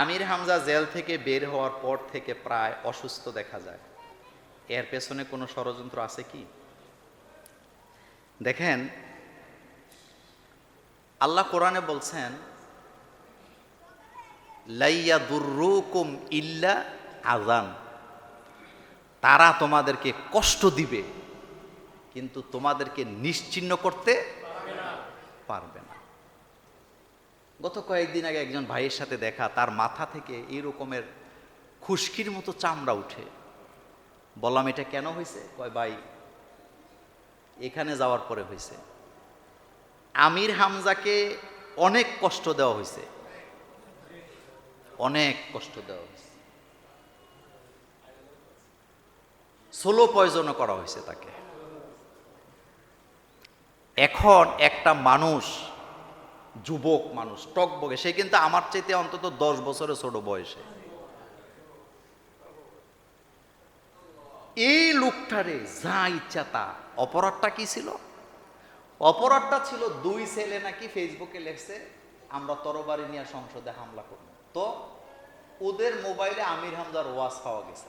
আমির Hamza jail থেকে বের হওয়ার পর থেকে প্রায় অসুস্থ দেখা যায়। এর পেছনে কোনো ষড়যন্ত্র আছে কি? দেখেন, আল্লাহ কোরআনে বলছেন, লাইয়া দুর্রুকুম ইল্লা আজান তারা তোমাদেরকে কষ্ট দিবে, কিন্তু তোমাদেরকে নিশ্চিন্ন করতে পারবে না। গত কয়েকদিন আগে একজন ভাইয়ের সাথে দেখা, তার মাথা থেকে এই রকমের খুশকির মতো চামড়া উঠে। বললাম, এটা কেন হয়েছে কয়, ভাই, এখানে যাওয়ার পরে হয়েছে আমির হামজাকে অনেক কষ্ট দেওয়া হয়েছে অনেক কষ্ট দেওয়া হয়েছে সোলো পয়জনও করা হয়েছে তাকে। এখন একটা মানুষ যুবক মানুষ টকবগে সে কিন্তু আমার চাইতে অন্তত দশ বছরের ছোট বয়সে। এই লোকটারে যা ইচ্ছা তা। অপরাধটা কি ছিল? অপরাধটা ছিল দুই ছেলে নাকি ফেসবুকে লেখছে, আমরা তরবারি নিয়ে সংসদে হামলা করব। তো ওদের মোবাইলে আমির হামদার ওয়াজ পাওয়া গেছে।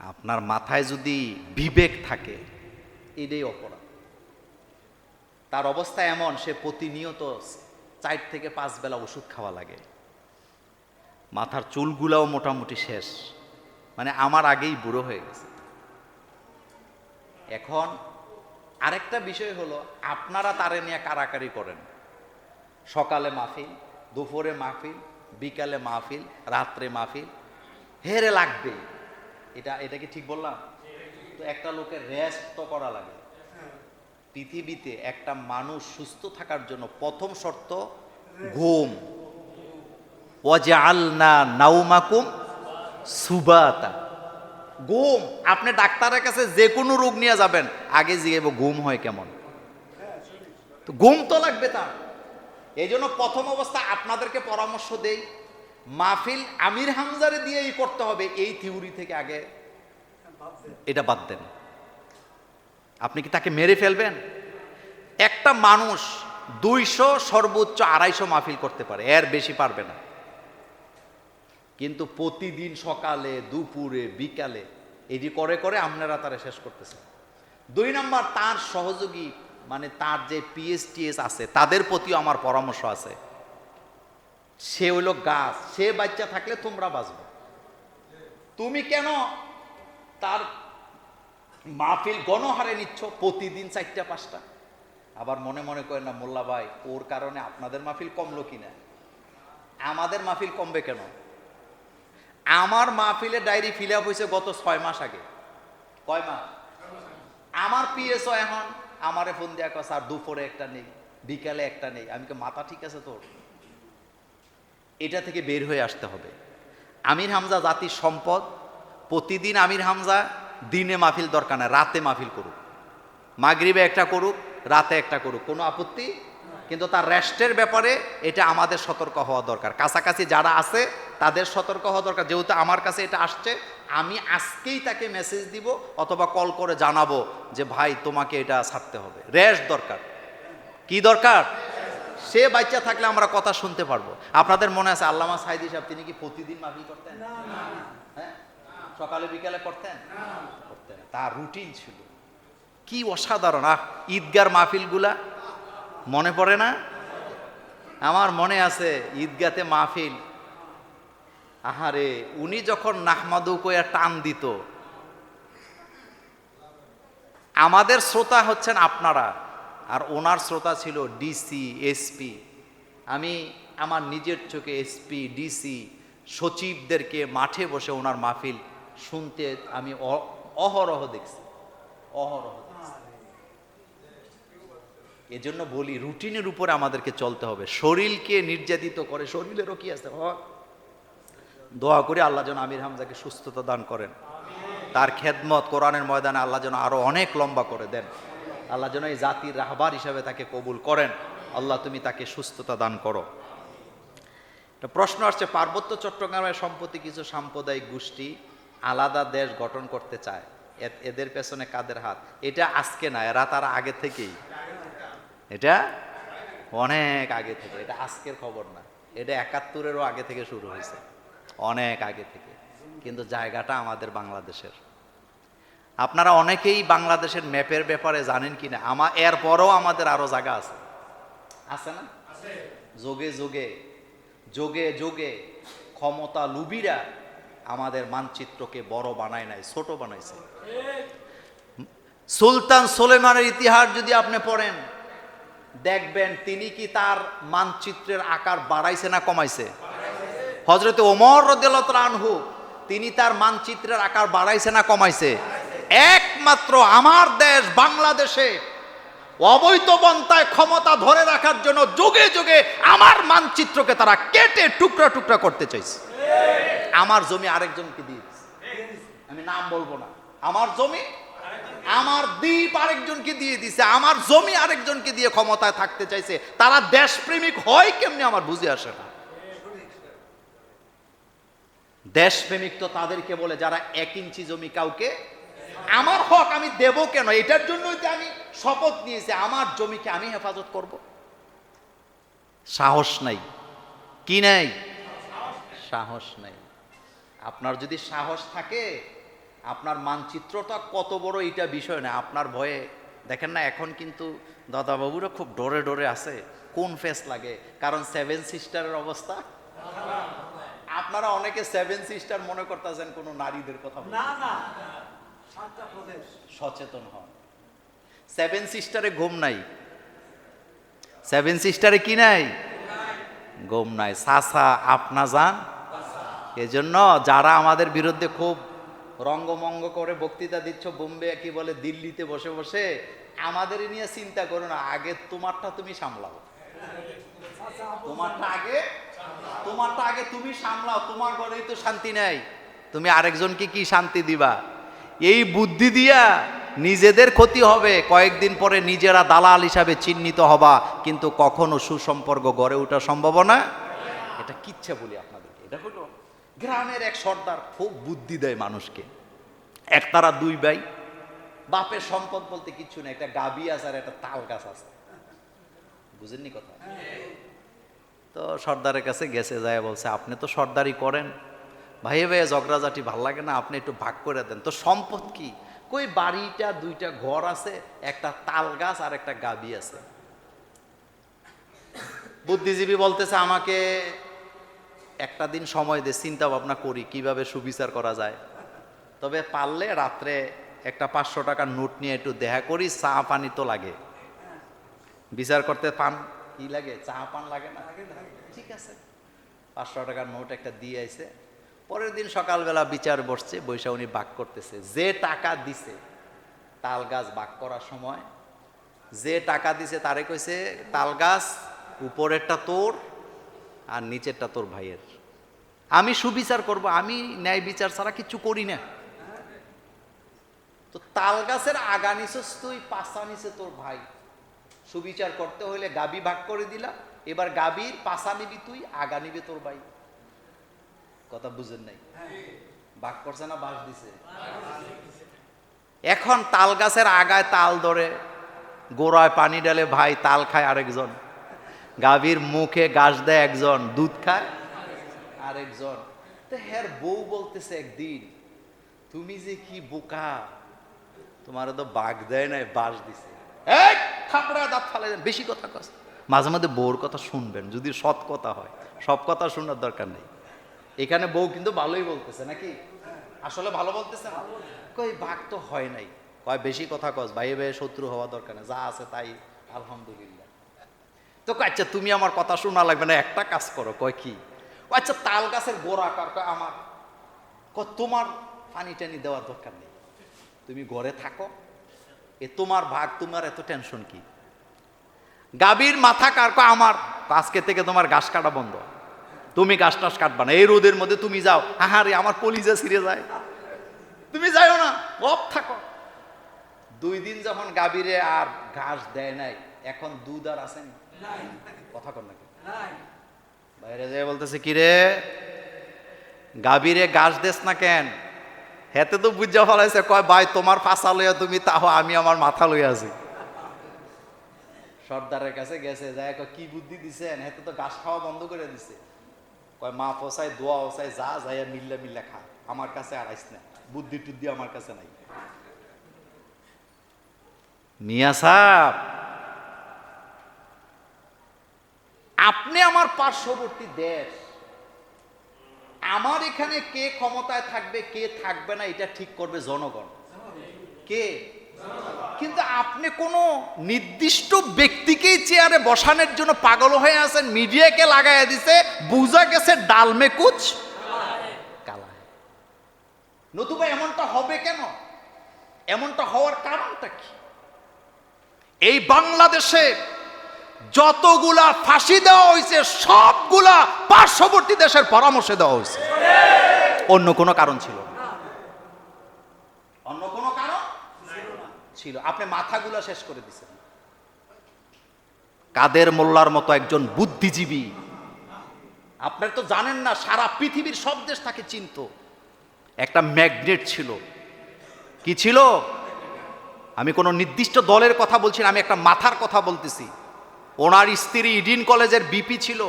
আপনার মাথায় যদি বিবেক থাকে, এটাই অপরাধ। তার অবস্থা এমন, সে প্রতিনিয়ত চার থেকে পাঁচ বেলা ওষুধ খাওয়া লাগে। মাথার চুলগুলাও মোটামুটি শেষ। মানে আমার আগেই বুড়ো হয়ে গেছে। এখন আরেকটা বিষয় হলো, আপনারা তারে নিয়ে কারাকারি করেন। সকালে মাহফিল, দুপুরে মাহফিল, বিকালে মাহফিল, রাত্রে মাহফিল, হেরে লাগবে। এটা এটা কি ঠিক বললাম? তো একটা লোকের রেস্ট তো করা লাগে। পৃথিবীতে একটা মানুষ সুস্থ থাকার জন্য প্রথম শর্ত ঘুম। ওয়াজআলনা নাউমাকুম সুবাতা। ঘুম, আপনি ডাক্তারের কাছে যে কোনো রোগ নিয়ে যাবেন, আগে জিগাইব ঘুম হয় কেমন। তো ঘুম তো লাগবে তার। এই জন্য প্রথম অবস্থা আপনাদেরকে পরামর্শ দেই, মাহফিল আমির হামজারে দিয়েই করতে হবে, এই থিওরি থেকে আগে। এটা বাদ দেন। আপনি কি তাকে মেরে ফেলবেন? একটা মানুষ দুইশো সর্বোচ্চ আড়াইশো মাহফিল করতে পারে, এর বেশি পারবে না। কিন্তু প্রতিদিন সকালে, দুপুরে, বিকালে এটি করে করে আপনারা তারা শেষ করতেছে দুই নম্বর, তার সহযোগী মানে তার যে পিএসটিএস আছে, তাদের প্রতিও আমার পরামর্শ আছে। সে হইল গাছ, সে বাচ্চা থাকলে তোমরা বাঁচবে। তুমি কেন তার মাহফিল গণহারে নিচ্ছ, প্রতিদিন চারটা, পাঁচটা। আবার মনে মনে করেন না, মোল্লা ভাই, ওর কারণে আপনাদের মাহফিল কমলো কিনা? আমাদের মাহফিল কমবে কেন? আমার মাহফিলে ডায়েরি ফিল আপ হয়েছে গত ছয় মাস আগে। কয় মাস? আমার পিএসও এখন, আমারে ফোন দেওয়া কথা স্যার, দুপুরে একটা নেই, বিকালে একটা নেই। আমি মাথা ঠিক আছে তোর? এটা থেকে বের হয়ে আসতে হবে। আমির হামজা জাতির সম্পদ, প্রতিদিন আমির হামজা দিনে মাহফিল দরকার না রাতে মাহফিল করুক। মাগরিবে একটা করুক রাতে একটা করুক কোনো আপত্তি? কিন্তু তার রেস্টের ব্যাপারে এটা আমাদের সতর্ক হওয়া দরকার। কাছাকাছি যারা আছে তাদের সতর্ক হওয়া দরকার। যেহেতু আমার কাছে এটা আসছে আমি আজকেই তাকে মেসেজ দিব অথবা কল করে জানাব যে ভাই তোমাকে এটা ছাড়তে হবে। রেস্ট দরকার। কি দরকার? সে বাচ্চা থাকলে আমরা কথা শুনতে পারব। আপনাদের মনে আছে আল্লামা সাইদি সাহেব তিনি কি প্রতিদিন মাহফিল করতেন? হ্যাঁ? সকালে বিকালে করতেন? করতেন তার রুটিন ছিল। কি অসাধারণ। আহ ঈদগার মাহফিলগুলা মনে পড়ে না? আমার মনে আছে ঈদগাতে মাহফিল। আহারে উনি যখন নাহমাদু কইয়া টান দিত আমাদের শ্রোতা হচ্ছেন আপনারা আর ওনার শ্রোতা ছিল ডিসি এসপি আমি আমার নিজের চোখে এসপি ডিসি সচিবদেরকে মাঠে বসে ওনার মাহফিল শুনতে আমি অহরহ দেখছি। অহরহ এজন্য বলি, রুটিনের উপরে আমাদেরকে চলতে হবে। শরীরকে নির্যাতিত করে, শরীরেরও কি আছে? দোয়া করে আল্লাহ যেন আমির হামজাকে সুস্থতা দান করেন। তার খেদমত কোরআনের ময়দানে আল্লাহ যেন আরও অনেক লম্বা করে দেন। আল্লাহ যেন এই জাতির রাহবার হিসাবে তাকে কবুল করেন। আল্লাহ তুমি তাকে সুস্থতা দান করো। প্রশ্ন আসছে, পার্বত্য চট্টগ্রামের সম্পত্তি কিছু সাম্প্রদায়িক গোষ্ঠী আলাদা দেশ গঠন করতে চায়। এদের পেছনে কাদের হাত? এটা আজকে না এরা তারা আগে থেকেই। এটা অনেক আগে থেকে এটা আজকের খবর না। এটা একাত্তরেরও আগে থেকে শুরু হয়েছে অনেক আগে থেকে। কিন্তু জায়গাটা আমাদের বাংলাদেশের। আপনারা অনেকেই বাংলাদেশের ম্যাপের ব্যাপারে জানেন কি না? আমার এরপরও আমাদের আরও জায়গা আছে। আছে না? যোগে যোগে যোগে যোগে ক্ষমতা লুবিরা আমাদের মানচিত্রকে বড় বানায় নাই, ছোট বানাইছে। সুলতান সোলেমানের ইতিহাস যদি আপনি পড়েন, দেখবেন তিনি কি তার মানচিত্রের আকার বাড়াইছে না কমাইছে? হজরত ওমর রদুল্লাহ তিনি তার মানচিত্রের আকার বাড়াইছে না কমাইছে? একমাত্র আমার দেশ বাংলাদেশে অবৈধ বন্তায় ক্ষমতা ধরে রাখার জন্য যুগে যুগে আমার মানচিত্রকে তারা কেটে টুকরা টুকরা করতে চাইছে। আমার জমি আরেকজনকে দিয়ে। আমি নাম বলব না। আমার জমি, আমার দ্বীপ আরেকজনকে দিয়ে দিছে। আমার জমি আরেকজনকে দিয়ে ক্ষমতায় থাকতে চাইছে। তারা দেশপ্রেমিক হয় কেমনি আমার বুঝে আসে না। দেশপ্রেমিক তো তাদেরকে বলে যারা এক ইঞ্চি জমি কাউকে, আমার হক আমি দেব কেন? এটার জন্যই তো আমি শপথ নিয়েছি। আমার জমিকে আমি হেফাজত করব। সাহস নাই। কি নাই? সাহস নাই। আপনার যদি সাহস থাকে আপনার মানচিত্রটা কত বড় এটা বিষয় না আপনার ভয়ে। দেখেন না এখন কিন্তু দাদাবাবুরা খুব ডরে ডরে আছে কোন ফেস লাগে? কারণ সেভেন সিস্টারের অবস্থা। আপনারা অনেকে সেভেন সিস্টার মনে করতেছেন কোনো নারীদের কথা না না সচেতন হন। সেভেন সিস্টারে ঘুম নাই। সেভেন সিস্টারে কি নাই? ঘুম নাই। সাসা আপনা যান এজন্য যারা আমাদের বিরুদ্ধে খুব রঙ্গমঙ্গ করে বক্তৃতা দিচ্ছ, বোম্বে কি বলে, দিল্লিতে বসে বসে আমাদের নিয়ে চিন্তা করো না, আগে তোমারটা তুমি সামলাও। তোমারটা আগে তোমারটা আগে তুমি সামলাও, তোমার ঘরেই তো শান্তি নাই। তুমি আরেকজনকে কি শান্তি দিবা? এই বুদ্ধি দিয়া নিজেদের ক্ষতি হবে, কয়েকদিন পরে নিজেরা দালাল হিসাবে চিহ্নিত হবা, কিন্তু কখনো সুসম্পর্ক গড়ে ওঠা সম্ভব না এটা কিচ্ছে বলি আপনাদেরকে, এটা হলো গ্রামের এক সর্দার খুব বুদ্ধি দেয় মানুষকে। একতারা দুই ভাই। বাপের সম্পদ বলতে কিছু নেই, একটা গাবি আছে আর একটা তাল গাছ আছে। বুঝেননি কথা? তো সর্দারের কাছে গেছে, যায় বলছে, আপনি তো সর্দারি করেন। ভাইয়ে ভাইয়ে ঝগড়াঝাটি ভালো লাগে না, আপনি একটু ভাগ করে দেন। তো সম্পদ কি? কই বাড়িটা, দুইটা ঘর আছে, একটা তাল গাছ আর একটা গাবি আছে। বুদ্ধিজীবী বলতেছে, আমাকে একটা দিন সময় দে, চিন্তা ভাবনা করি, কীভাবে সুবিচার করা যায়। তবে পারলে রাত্রে একটা পাঁচশো টাকার নোট নিয়ে একটু দেখা করি, চা পানি তো লাগে। বিচার করতে পান? কি লাগে? চা পান লাগে না? ঠিক আছে। পাঁচশো টাকার নোট একটা দিয়ে আইছে। পরের দিন সকালবেলা বিচার বসছে বৈশা উনি বাক করতেছে। যে টাকা দিছে, তাল গাছ বাক করার সময়, যে টাকা দিছে তারে কইছে, তাল গাছ, উপরেরটা তোর আর নিচেরটা তোর ভাইয়ের। আমি সুবিচার করব, আমি ন্যায় বিচার ছাড়া কিছু করি না। তো তাল গাছের আগা তুই, পাশা নিছে তোর ভাই। সুবিচার করতে হইলে গাবি ভাগ করে দিলা, এবার গাবির পাশা নিবি তুই, আগা নিবি তোর ভাই। কথা বুঝেন নাই? ভাগ করছে না বাস দিছে? এখন তাল গাছের আগায় তাল ধরে, গোড়ায় পানি ডালে ভাই তাল খায় আরেকজন। গাভীর মুখে গাছ দেয় একজন, দুধ খায় আরেকজন। তো হ্যার বউ বলতেছে একদিন, তুমি যে কি বোকা, তোমার তো বাঘ দেয় নাই, বাস দিছে। এই থাপড়া দাঁত ফালাই দেন, বেশি কথা কস। মাঝে মাঝে বউর কথা শুনবেন, যদি সৎ কথা হয়। সব কথা শোনার দরকার নেই। এখানে বউ কিন্তু ভালোই বলতেছে, নাকি? আসলে ভালো বলতেছে না? কই, বাঘ তো হয় নাই। কয়, বেশি কথা কস ভাই ভাই শত্রু হওয়া দরকার নেই, যা আছে তাই, আলহামদুলিল্লাহ। তো আচ্ছা তুমি আমার কথা শোনা লাগবে না, একটা কাজ করো। কয়, কি? আচ্ছা তাল গাছের গোড়া কার কয়, আমার ক তোমার পানি টানি দেওয়ার দরকার নেই। তুমি ঘরে থাকো। এ তোমার ভাগ, তোমার এত টেনশন কি? গাভীর মাথা কার, কয়, আমার, আজকে থেকে তোমার ঘাস কাটা বন্ধ। তুমি ঘাস টাস কাটবা না। এই রোদের মধ্যে তুমি যাও। আহারে আমার কলিজা ছিঁড়ে যায়। তুমি যাইও না অফ থাকো। দুই দিন যখন গাভীরে আর ঘাস দেয় নাই, এখন দুধ আর আসেনি কথা কর নাকি? বাইরে যাই বলতেছে কি রে? গাভীরে ঘাস দেস না কেন? হেতে তো বুঝা ফলাইছে কয় ভাই তোমার ফাঁসা লইয়া তুমি তাহ আমি আমার মাথা লইয়া আছি। সর্দারের কাছে গেছে যাই কয়, কি বুদ্ধি দিছেন? এতে তো ঘাস খাওয়া বন্ধ করে দিছে। কয় মা পচায় দোয়া ওসায় যা যাইয়া মিল্লা মিল্লা খা। আমার কাছে আর আইস না। বুদ্ধি টুদ্ধি আমার কাছে নাই। মিয়া সাহ আপনি আমার পার্শ্ববর্তী দেশ। আমার এখানে কে ক্ষমতায় থাকবে, কে থাকবে না, এটা ঠিক করবে জনগণ। কে? কিন্তু আপনি কোনো নির্দিষ্ট ব্যক্তিকেই চেয়ারে বসানোর জন্য পাগল হয়ে আছেন, মিডিয়াকে লাগাইয়া দিছে, বুঝা গেছে ডালমে কুচ নতুবা এমনটা হবে কেন? এমনটা হওয়ার কারণটা কি? এই বাংলাদেশে যতগুলা ফাঁসি দেওয়া হয়েছে সবগুলা পার্শ্ববর্তী দেশের পরামর্শে দেওয়া হয়েছে অন্য কোনো কারণ ছিল অন্য কোনো কারণ ছিল আপনি মাথাগুলা শেষ করে দিছেন। কাদের মোল্লার মতো একজন বুদ্ধিজীবী। আপনার তো জানেন না, সারা পৃথিবীর সব দেশ তাকে চিনত। একটা ম্যাগনেট ছিল। কি ছিল? আমি কোনো নির্দিষ্ট দলের কথা বলছি না, আমি একটা মাথার কথা বলতেছি। ওনার স্ত্রী ইডিন কলেজের বিপি ছিল।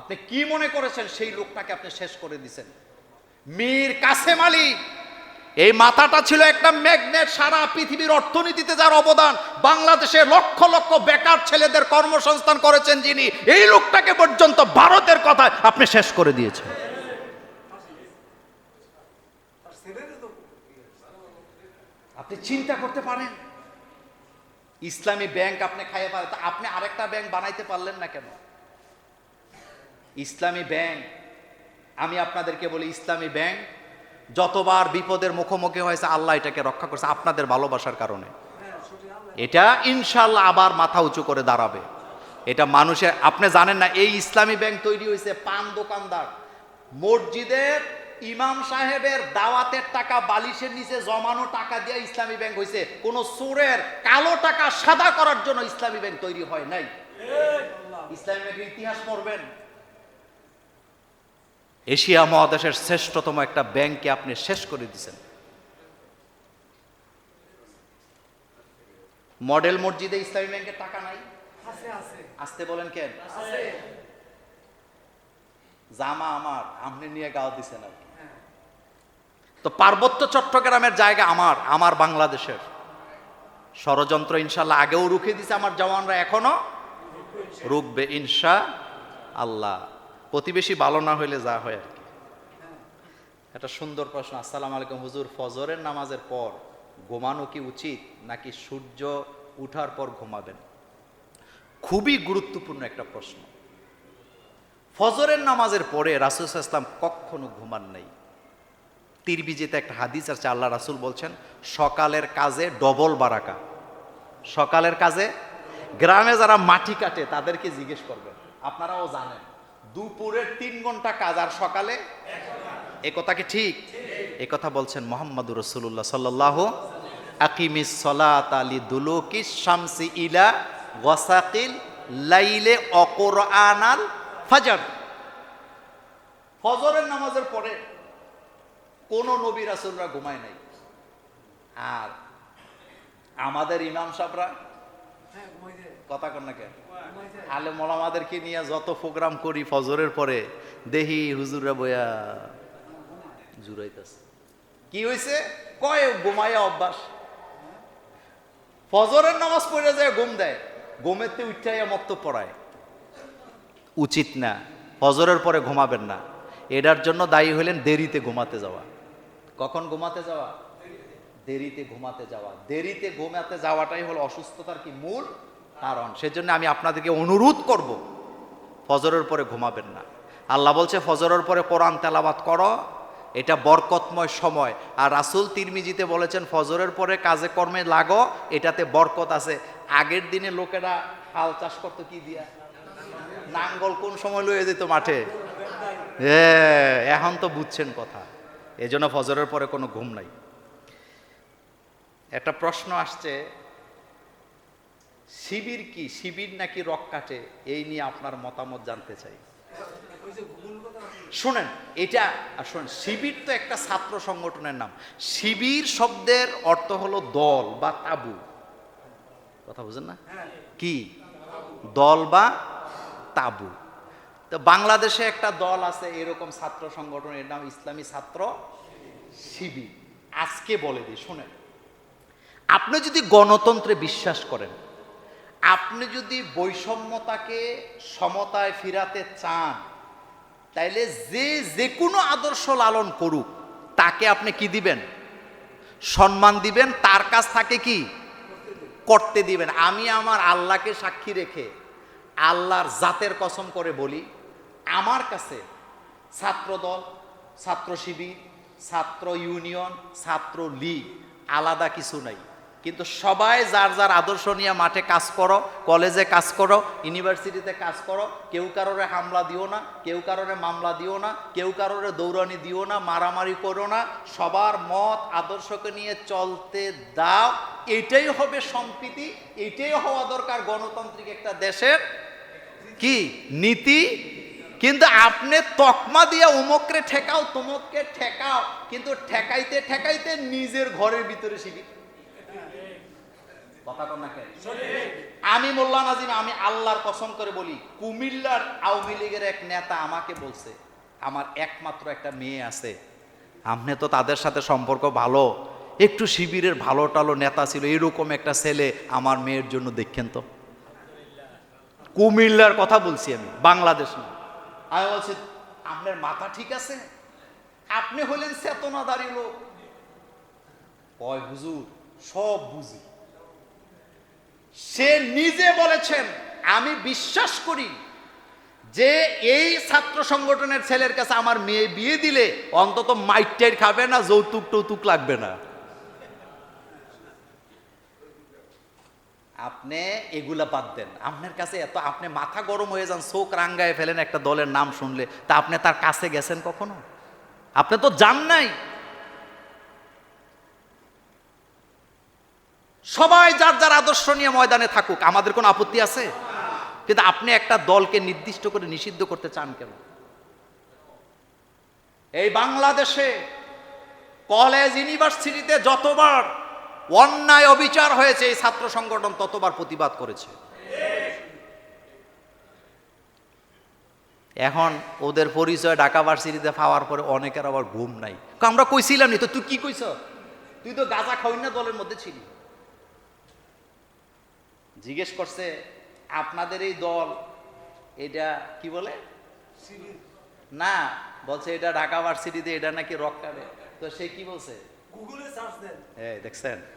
আপনি কি মনে করেছেন সেই লোকটাকে আপনি শেষ করে দিছেন? মীর কাসেম আলী, এই মাথাটা ছিল একটা ম্যাগনেট সারা পৃথিবীর অর্থনীতিতে যার অবদান। বাংলাদেশে লক্ষ লক্ষ বেকার ছেলেদের কর্মসংস্থান করেছেন যিনি। এই লোকটাকে পর্যন্ত ভারতের কথা আপনি শেষ করে দিয়েছেন। আপনি চিন্তা করতে পারেন? ইসলামী ব্যাংক আপনি খাইয়ে পারেন তা আপনি আরেকটা ব্যাংক বানাইতে পারলেন না কেন? ইসলামী ব্যাংক, আমি আপনাদেরকে বলি, ইসলামী ব্যাংক যতবার বিপদের মুখোমুখি হয়েছে, আল্লাহ এটাকে রক্ষা করছে আপনাদের ভালোবাসার কারণে। এটা ইনশাল্লাহ আবার মাথা উঁচু করে দাঁড়াবে। এটা মানুষের, আপনি জানেন না, এই ইসলামী ব্যাংক তৈরি হয়েছে পান দোকানদার। মসজিদের ইমাম সাহেবের দাওয়াতের টাকা বালিশের নিচে জমানো টাকা দিয়ে ইসলামী ব্যাংক হয়েছে কোন সুরের কালো টাকা সাদা করার জন্য ইসলামী ব্যাংক তৈরি হয় নাই। ইসলামী ব্যাংকের ইতিহাস পড়বেন। এশিয়া মহাদেশের শ্রেষ্ঠতম একটা ব্যাংককে আপনি শেষ করে দিয়েছেন মডেল মসজিদে ইসলামী ব্যাংকের টাকা নাই? আছে আছে। আসতে বলেন কেন? আছে। জামা আমার আপনি নিয়ে গাও দিছেন আর কি। তো পার্বত্য চট্টগ্রামের জায়গা আমার আমার বাংলাদেশের। ষড়যন্ত্র ইনশাল্লাহ আগেও রুখে দিছে আমার জওয়ানরা এখনও রুখবে ইনশা আল্লাহ প্রতিবেশী ভালো না হইলে যা হয় আর কি। একটা সুন্দর প্রশ্ন, আসসালাম আলাইকুম হুজুর, ফজরের নামাজের পর ঘুমানো কি উচিত, নাকি সূর্য উঠার পর ঘুমাবেন? খুবই গুরুত্বপূর্ণ একটা প্রশ্ন। ফজরের নামাজের পরে রাসুস ইসলাম কখনো ঘুমান নাই। তিরবিজিতে একটা হাদিস আছে, আল্লাহ রাসুল বলছেন, সকালের কাজে ডবল বারাকা। সকালের কাজে গ্রামে যারা মাটি কাটে, তাদেরকে জিজ্ঞেস করবেন। আপনারাও জানেন দুপুরের তিন ঘণ্টা কাজ আর সকালে এ কথা কি ঠিক? এ কথা বলছেন মোহাম্মদুর রসুল্লাহ সাল্লাহ আকিমিস সলাত আলী দুলুকিস শামসি ইলা ওয়াসাকিল লাইলে অকর আনাল ফাজার। ফজরের নামাজের পরে কোন নবী রাসুলরা ঘুমায় নাই। আর আমাদের ইমাম সাহরা হ্যাঁ কথা কন না কেন? আলে মলামাদেরকে নিয়ে যত প্রোগ্রাম করি ফজরের পরে দেহি হুজুররা বইয়া জুরাইতেছে কি হয়েছে কয় ঘুমাইয়া অভ্যাস। ফজরের নামাজ পড়ে যায় ঘুম দেয়। ঘুমেতে উঠাইয়া মক্ত পড়ায়। উচিত না। ফজরের পরে ঘুমাবেন না। এটার জন্য দায়ী হলেন দেরিতে ঘুমাতে যাওয়া। কখন ঘুমাতে যাওয়া? দেরিতে ঘুমাতে যাওয়া। দেরিতে ঘুমাতে যাওয়াটাই হলো অসুস্থতার কি মূল কারণ। সেজন্য আমি আপনাদেরকে অনুরোধ করব ফজরের পরে ঘুমাবেন না। আল্লাহ বলছে ফজরের পরে কোরআন তেলাবাত করো এটা বরকতময় সময়। আর রাসুল তিরমিজিতে বলেছেন ফজরের পরে কাজে কর্মে লাগো এটাতে বরকত আছে। আগের দিনে লোকেরা হাল চাষ করতো কি দিয়া? নাঙ্গল কোন সময় লয়ে যেত মাঠে? এ, এখন তো বুঝছেন কথা। এজন্য ফজরের পরে কোনো ঘুম নাই। একটা প্রশ্ন আসছে শিবির কি? শিবির নাকি রক কাটে? এই নিয়ে আপনার মতামত জানতে চাই। শোনেন এটা আর শোনেন শিবির তো একটা ছাত্র সংগঠনের নাম। শিবির শব্দের অর্থ হলো দল বা তাবু। কথা বুঝেন না? হ্যাঁ। কি? দল বা তাবু। তো বাংলাদেশে একটা দল আছে, এরকম ছাত্র সংগঠন, এর নাম ইসলামী ছাত্র শিবির। আজকে বলে দিই, শোনেন। আপনি যদি গণতন্ত্রে বিশ্বাস করেন, আপনি যদি বৈষম্যতাকে সমতায় ফিরাতে চান, তাইলে যে যে কোনো আদর্শ লালন করুক, তাকে আপনি কি দিবেন? সম্মান দিবেন, তার কাছ থাকে কি? করতে দিবেন। আমি আমার আল্লাহকে সাক্ষী রেখে আল্লাহর জাতের কসম করে বলি আমার কাছে ছাত্রদল ছাত্র শিবির ছাত্র ইউনিয়ন, ছাত্র লীগ আলাদা কিছু নাই। কিন্তু সবাই যার যার আদর্শ নিয়ে মাঠে কাজ করো, কলেজে কাজ করো, ইউনিভার্সিটিতে কাজ করো, কেউ কারোরে হামলা দিও না, কেউ কারোরে মামলা দিও না, কেউ কারোরে দৌড়ানি দিও না, মারামারি করো না, সবার মত, আদর্শকে নিয়ে চলতে দাও, এটাই হবে সম্প্রীতি, এটাই হওয়া দরকার গণতান্ত্রিক একটা দেশের কি? নীতি কিন্তু আপনি তকমা দিয়া উমকরে ঠেকাও, তুমককে ঠেকাও, কিন্তু ঠেকাইতে ঠেকাইতে নিজের ঘরের ভিতরে না আমি মোল্লা নাজিম, আমি আল্লাহর কসম করে বলি, কুমিল্লার আওয়ামী লীগের এক নেতা আমাকে বলছে, আমার একমাত্র একটা মেয়ে আছে। আপনি তো তাদের সাথে সম্পর্ক ভালো। একটু শিবিরের ভালো টালো নেতা ছিল, এরকম একটা ছেলে আমার মেয়ের জন্য দেখেন তো। কুমিল্লার কথা বলছি আমি, বাংলাদেশ না। আমি বলছি, আপনার মাথা ঠিক আছে? আপনি হলেন চেতনাদারী লোক। কয়, হুজুর, সব বুঝি। সে নিজে বলেছেন, আমি বিশ্বাস করি যে এই ছাত্র সংগঠনের ছেলের কাছে আমার মেয়ে বিয়ে দিলে অন্তত মাইটাইর খাবে না যৌতুক টৌতুক লাগবে না। আপনি এগুলা বাদ দেন। আপনার কাছে এত, আপনি মাথা গরম হয়ে যান, চোখ রাঙ্গায় ফেলেন একটা দলের নাম শুনলে। তা আপনি তার কাছে গেছেন কখনো? আপনি তো যান নাই। সবাই যার যার আদর্শ নিয়ে ময়দানে থাকুক, আমাদের কোনো আপত্তি আছে? কিন্তু আপনি একটা দলকে নির্দিষ্ট করে নিষিদ্ধ করতে চান কেন? এই বাংলাদেশে কলেজ ইউনিভার্সিটিতে যতবার অন্যায় অবিচার হয়েছে এই ছাত্র সংগঠন ততবার প্রতিবাদ করেছে। এখন ওদের পরিচয় ঢাকা ভার্সিটিতে পাওয়ার পরে অনেকের আবার ঘুম নাই। আমরা কইছিলাম নি তো তুই কি কইছ? তুই তো গাঁজা খাওয়াই না দলের মধ্যে ছিলি। জিজ্ঞেস করছে আপনাদের এই দল এটা কি বলে? না বলছে এটা ঢাকা ভার্সিটিতে এটা নাকি রক তো সে কি বলছে? গুগলে সার্চ দেন। এই দেখছেন?